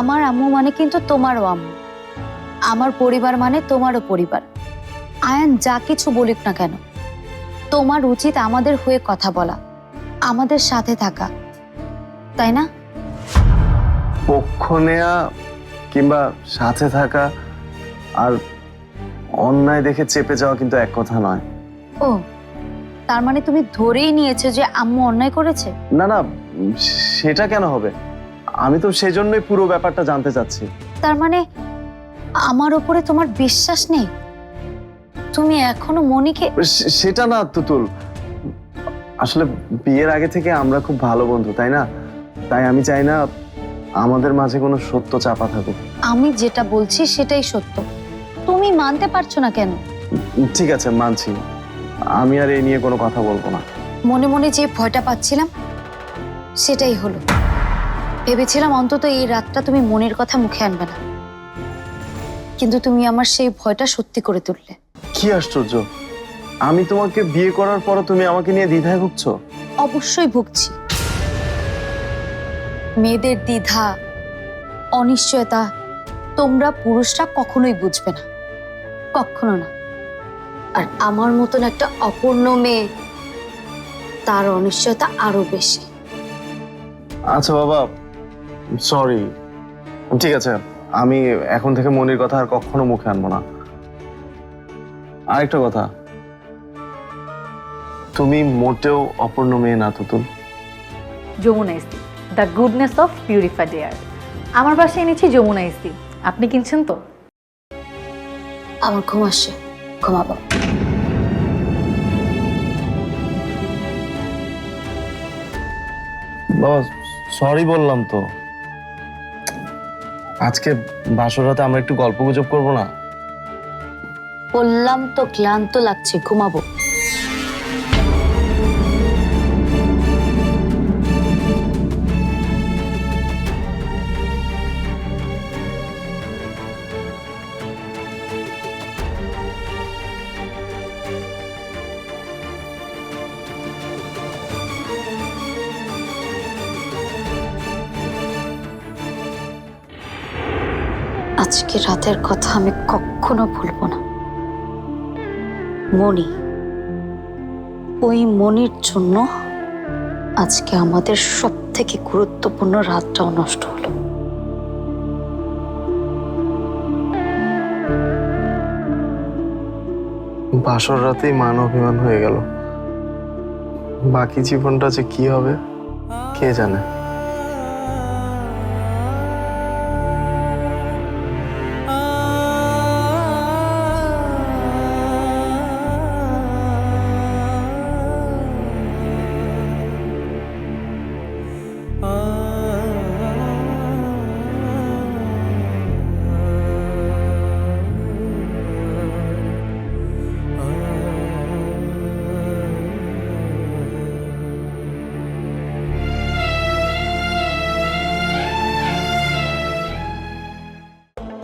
আমার আম্মু মানে কিন্তু তোমারও আম্মু। আমার পরিবার মানে তোমারও পরিবার। আয়ান যা কিছু বলিক না কেন তোমার উচিত আমাদের হয়ে কথা বলা আমাদের সাথে থাকা তাই না? পক্ষ নেয়া কিংবা সাথে থাকা আর অন্যায় দেখে চেপে যাওয়া কিন্তু এক কথা নয়। ও তার মানে তুমি ধরেই নিয়েছো যে আম্মু অন্যায় করেছে? না না সেটা কেন হবে? আমি তো সেজন্যই পুরো ব্যাপারটা জানতে চাচ্ছি। তার মানে আমার ওপরে তোমার বিশ্বাস নেই? তুমি এখনও মনিকে সেটা না তুতুল। আসলে বিয়ের আগে থেকে আমরা খুব ভালো বন্ধু তাই না? তাই আমি চাই না আমাদের মাঝে কোনো সত্য চাপা থাকুক। আমি যেটা বলছি সেটাই সত্য। তুমি মানতে পারছ না কেন? ঠিক আছে মানছি। আমি আর এই নিয়ে কোনো কথা বলব না। মনে মনে যে ভয়টা পাচ্ছিলাম সেটাই হলো। ভেবেছিলাম অন্তত এই রাতটা তুমি মনের কথা মুখে আনবে না। কিন্তু তুমি আমার সেই ভয়টা সত্যি করে তুললে। কি আশ্চর্য। আমি তোমাকে বিয়ে করার পর তুমি আমাকে নিয়ে দ্বিধায় ভুগছো? অবশ্যই ভুগছি। মেয়েদের দ্বিধা অনিশ্চয়তা তোমরা পুরুষরা কখনোই বুঝবে না। কখনো না। আর আমার মতন একটা অপূর্ণ মেয়ে তার অনিশ্চয়তা আরও বেশি। আচ্ছা বাবা সরি ঠিক আছে আমি এখন থেকে মনির কথা আর কখনো মুখে আনব না। আরেকটা কথা। তুমি মোটেও অপূর্ণ মেয়ে না Tutul. Jamuna ইস্তি the goodness of purified air আমার বাসায় এনেছি যমুনা ইস্তি আপনি কিনছেন তো? আমার ঘুম আসছে ঘুমাবো। বাবা সরি বললাম তো। আজকে বাসর রাতে আমরা একটু গল্প গুজব করব না? বললাম তো ক্লান্ত লাগছে ঘুমাবো। আজকে রাতের কথা আমি কখনো ভুলবো না। মণি, ওই মনির জন্য আজকে আমাদের সব থেকে গুরুত্বপূর্ণ রাতটাও নষ্ট হলো। বাসর রাতেই মান অভিমান হয়ে গেল। বাকি জীবনটা যে কি হবে, কে জানে?